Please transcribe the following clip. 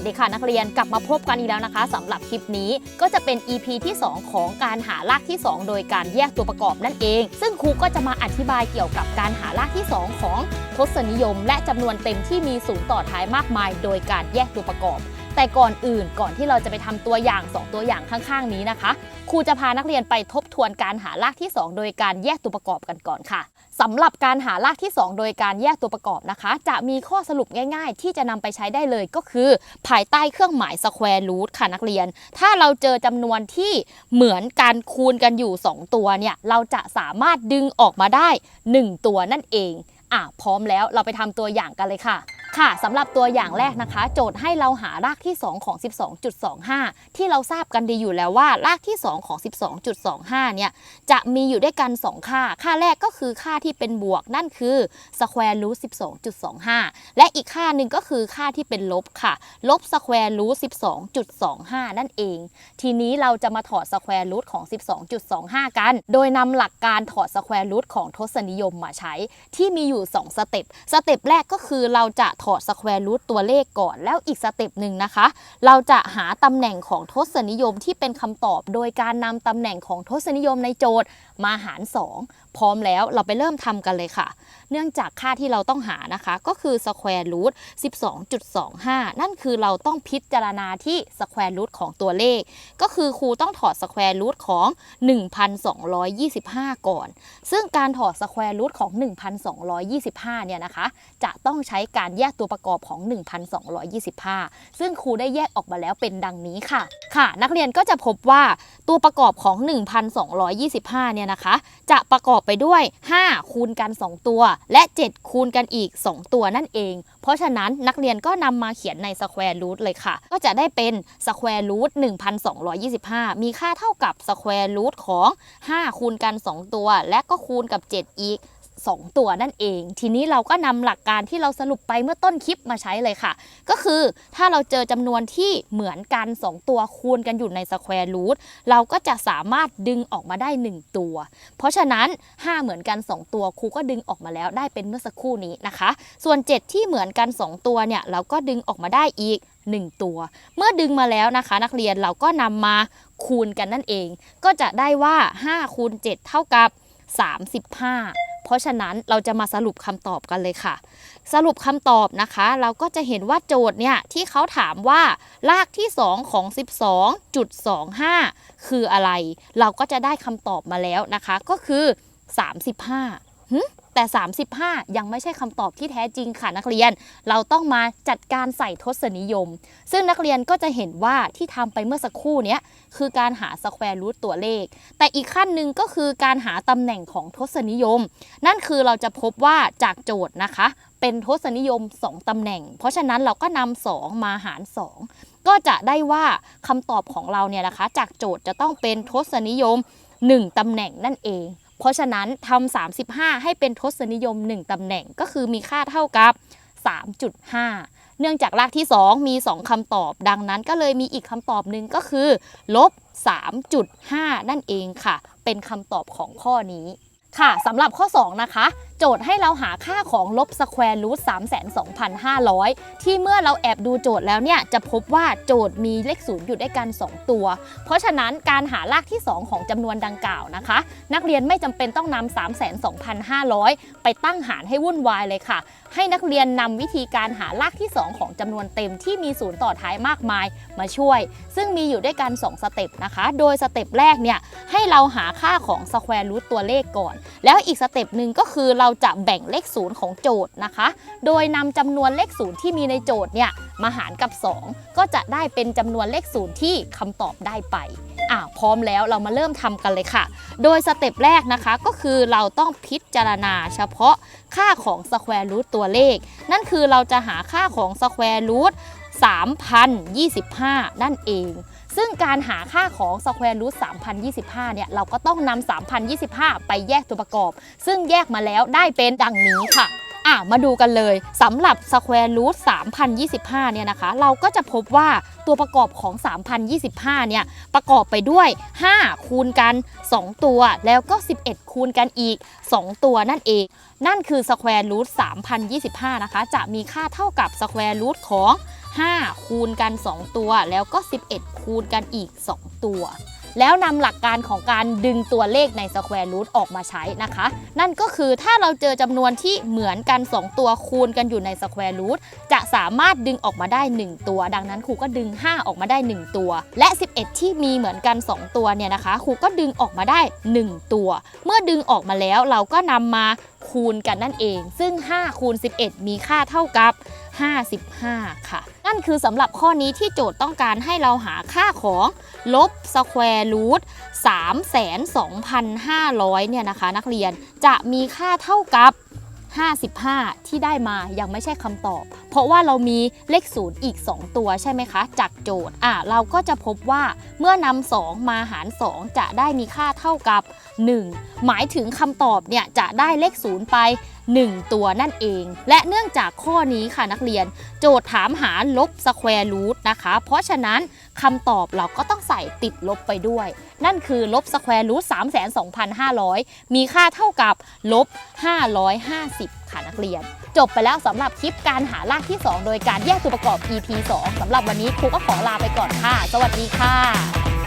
วัสดีค่ะนักเรียนกลับมาพบกันอีกแล้วนะคะสำหรับคลิปนี้ก็จะเป็น EP ที่ 2 ของการหารากที่ 2 โดยการแยกตัวประกอบนั่นเอง ซึ่งครูก็จะมาอธิบายเกี่ยวกับการหารากที่ 2 ของทศนิยม และจำนวนเต็มที่มีศูนย์ต่อท้ายมากมาย โดยการแยกตัวประกอบ แต่ก่อนอื่นก่อนที่เราจะไปทำตัวอย่าง 2 ตัวอย่างข้างๆ นี้นะคะ ครูจะพานักเรียนไปทบทวนการหารากที่ 2 โดยการแยกตัวประกอบกันก่อนค่ะสำหรับการหารากที่ 2 โดยการแยกตัวประกอบนะคะ จะมีข้อสรุปง่ายๆ ที่จะนำไปใช้ได้เลยก็คือ ภายใต้เครื่องหมาย square root ค่ะนักเรียน ถ้าเราเจอจำนวนที่เหมือนการคูณกันอยู่ 2 ตัวเนี่ยเราจะสามารถดึงออกมาได้ 1 ตัวนั่นเองอะพร้อมแล้วเราไปทำตัวอย่างกันเลยค่ะ ค่ะสำหรับตัวอย่างแรกนะคะ โจทย์ให้เราหารากที่ 2 ของ 12.25 ที่เราทราบกันดีอยู่แล้วว่า รากที่ 2 ของ 12.25 เนี่ย จะมีอยู่ด้วยกัน 2 ค่า ค่าแรกก็คือค่าที่เป็นบวกนั่นคือ square root 12.25 และอีกค่าหนึ่งก็คือค่าที่เป็นลบค่ะ ลบ square root 12.25 นั่นเอง ทีนี้เราจะมาถอด square root ของ 12.25 กัน โดยนำหลักการถอด square root ของทศนิยมมาใช้ ที่มีอยู่ 2 สเต็ป สเต็ปแรกก็คือเราจะถอด square root ตัวเลขก่อน แล้วอีกสเต็ปหนึ่งนะคะ เราจะหาตำแหน่งของทศนิยมที่เป็นคำตอบ โดยการนำตำแหน่งของทศนิยมในโจทย์มาหาร 2 พร้อมแล้วเราไปเริ่มทำกันเลยค่ะ เนื่องจากค่าที่เราต้องหานะคะ ก็คือ square root 12.25 นั่นคือเราต้องพิจารณาที่ square root ของตัวเลข ก็คือครูต้องถอด square root ของ 1,225 ก่อน ซึ่งการถอด square root ของ 1,225 เนี่ยนะคะ จะต้องใช้การแยกตัวประกอบของ 1,225 ซึ่งครูได้แยกออกมาแล้วเป็นดังนี้ค่ะ ค่ะ นักเรียนก็จะพบว่าตัวประกอบของ 1,225 เนี่ยนะคะ จะประกอบไปด้วย 5 คูณกัน 2 ตัว และ 7 คูณกันอีก 2 ตัวนั่นเอง เพราะฉะนั้นนักเรียนก็นำมาเขียนใน square root เลยค่ะ ก็จะได้เป็น square root 1,225 มีค่าเท่ากับ square root ของ 5 คูณกัน 2 ตัว และก็คูณกับ 7 อีก 2 ตัวนั่นเอง ทีนี้เราก็นำหลักการที่เราสรุปไปเมื่อต้นคลิปมาใช้เลยค่ะ ก็คือถ้าเราเจอจำนวนที่เหมือนกัน 2 ตัวคูณกันอยู่ใน square root เราก็จะสามารถดึงออกมาได้ 1 ตัว เพราะฉะนั้น 5 เหมือนกัน 2 ตัวครูก็ดึงออกมาแล้วได้เป็นเมื่อสักครู่นี้นะคะ ส่วน 7 ที่เหมือนกัน 2 ตัวเนี่ยเราก็ดึงออกมาได้อีก1 ตัว เมื่อดึงมาแล้วนะคะ นักเรียนเราก็นำมาคูณกันนั่นเอง ก็จะได้ว่า5คูณ7เท่ากับ 35 เพราะฉะนั้นเราจะมาสรุปคำตอบกันเลยค่ะ สรุปคำตอบนะคะ เราก็จะเห็นว่าโจทย์เนี่ยที่เขาถามว่า รากที่ 2 ของ 12.25 คืออะไร เราก็จะได้คำตอบมาแล้วนะคะ ก็คือ 35หึ แต่ 35 ยังไม่ใช่คำตอบที่แท้จริงค่ะนักเรียน เราต้องมาจัดการใส่ทศนิยม ซึ่งนักเรียนก็จะเห็นว่าที่ทำไปเมื่อสักครู่นี้คือการหาสแควร์รูทตัวเลข แต่อีกขั้นหนึ่งก็คือการหาตำแหน่งของทศนิยม นั่นคือเราจะพบว่าจากโจทย์นะคะ เป็นทศนิยม 2ตำแหน่ง เพราะฉะนั้นเราก็นำ2มาหาร 2 ก็จะได้ว่าคำตอบของเราเนี่ยนะคะ จากโจทย์จะต้องเป็นทศนิยม 1ตำแหน่งนั่นเอง เพราะฉะนั้นทำ35 ให้เป็นทศนิยม 1ตำแหน่งก็คือมีค่าเท่ากับ 3.5 เนื่องจากรากที่ 2 มี 2คำตอบ ดังนั้นก็เลยมีอีกคำตอบหนึ่งก็คือลบ 3.5 นั่นเองค่ะ เป็นคำตอบของข้อนี้ค่ะสำหรับข้อ 2 นะคะ โจทย์ให้เราหาค่าของลบสแควร์รูท32,500 ที่เมื่อเราแอบดูโจทย์แล้วเนี่ย จะพบว่าโจทย์มีเลขศูนย์อยู่ด้วยกัน 2 ตัว เพราะฉะนั้นการหารากที่ 2 ของจำนวนดังกล่าวนะคะ นักเรียนไม่จำเป็นต้องนำ32,500 ไปตั้งหารให้วุ่นวายเลยค่ะ ให้นักเรียนนำวิธีการหารากที่ 2 ของจำนวนเต็มที่มีศูนย์ต่อท้ายมากมายมาช่วย ซึ่งมีอยู่ด้วยกัน 2 สเต็ปนะคะ โดยสเต็ปแรกเนี่ยให้เราหาค่าของสแควร์รูทตัวเลขก่อน แล้วอีกสเต็ปหนึ่งก็คือเราราจะแบ่งเลขศูนย์ของโจทย์นะคะ โดยนำจำนวนเลขศูนย์ที่มีในโจทย์เนี่ยมาหารกับ 2 ก็จะได้เป็นจำนวนเลขศูนย์ที่คำตอบได้ไปอะพร้อมแล้วเรามาเริ่มทำกันเลยค่ะ โดยสเต็ปแรกนะคะก็คือเราต้องพิจารณาเฉพาะค่าของสแควร์รูทตัวเลข นั่นคือเราจะหาค่าของสแควร์รูท3,025 นั่นเอง ซึ่งการหาค่าของ square root 3,025 เนี่ย เราก็ต้องนำ3,025 ไปแยกตัวประกอบ ซึ่งแยกมาแล้วได้เป็นดังนี้ค่ะอะมาดูกันเลยสำหรับ square root 3,025 เนี่ยนะคะ เราก็จะพบว่าตัวประกอบของ 3,025 เนี่ย ประกอบไปด้วย 5 คูณกัน 2 ตัวแล้วก็ 11 คูณกันอีก 2 ตัวนั่นเอง นั่นคือ square root 3,025 นะคะ จะมีค่าเท่ากับ square root ของ 5 คูณกัน 2 ตัว แล้วก็ 11 คูณกันอีก 2 ตัว แล้วนำหลักการของการดึงตัวเลขใน square root ออกมาใช้นะคะ นั่นก็คือถ้าเราเจอจำนวนที่เหมือนกัน 2 ตัวคูณกันอยู่ใน square root จะสามารถดึงออกมาได้ 1 ตัว ดังนั้นครูก็ดึง 5 ออกมาได้ 1 ตัว และ 11 ที่มีเหมือนกัน 2 ตัวเนี่ยนะคะครูก็ดึงออกมาได้ 1 ตัว เมื่อดึงออกมาแล้วเราก็นำมาคูณกันนั่นเอง ซึ่ง 5 คูณ 11 มีค่าเท่ากับ 55 ค่ะ นั่นคือสำหรับข้อนี้ที่โจทย์ต้องการให้เราหาค่าของลบสแควร์รูท32,500 เนี่ยนะคะ นักเรียนจะมีค่าเท่ากับ 55 ที่ได้มายังไม่ใช่คำตอบเพราะว่าเรามีเลขศูนย์อีก 2 ตัวใช่ไหมคะ จากโจทย์อะเราก็จะพบว่าเมื่อนำ2มาหาร 2 จะได้มีค่าเท่ากับ 1 หมายถึงคำตอบเนี่ยจะได้เลขศูนย์ไป 1 ตัวนั่นเอง และเนื่องจากข้อนี้ค่ะนักเรียน โจทย์ถามหาลบสแควร์รูทนะคะ เพราะฉะนั้นคำตอบเราก็ต้องใส่ติดลบไปด้วย นั่นคือลบสแควร์รูท32,500มีค่าเท่ากับลบ550ค่ะนักเรียน จบไปแล้วสำหรับคลิปการหารากที่ 2 โดยการแยกตัวประกอบ EP 2สำหรับวันนี้ครูก็ขอลาไปก่อนค่ะ สวัสดีค่ะ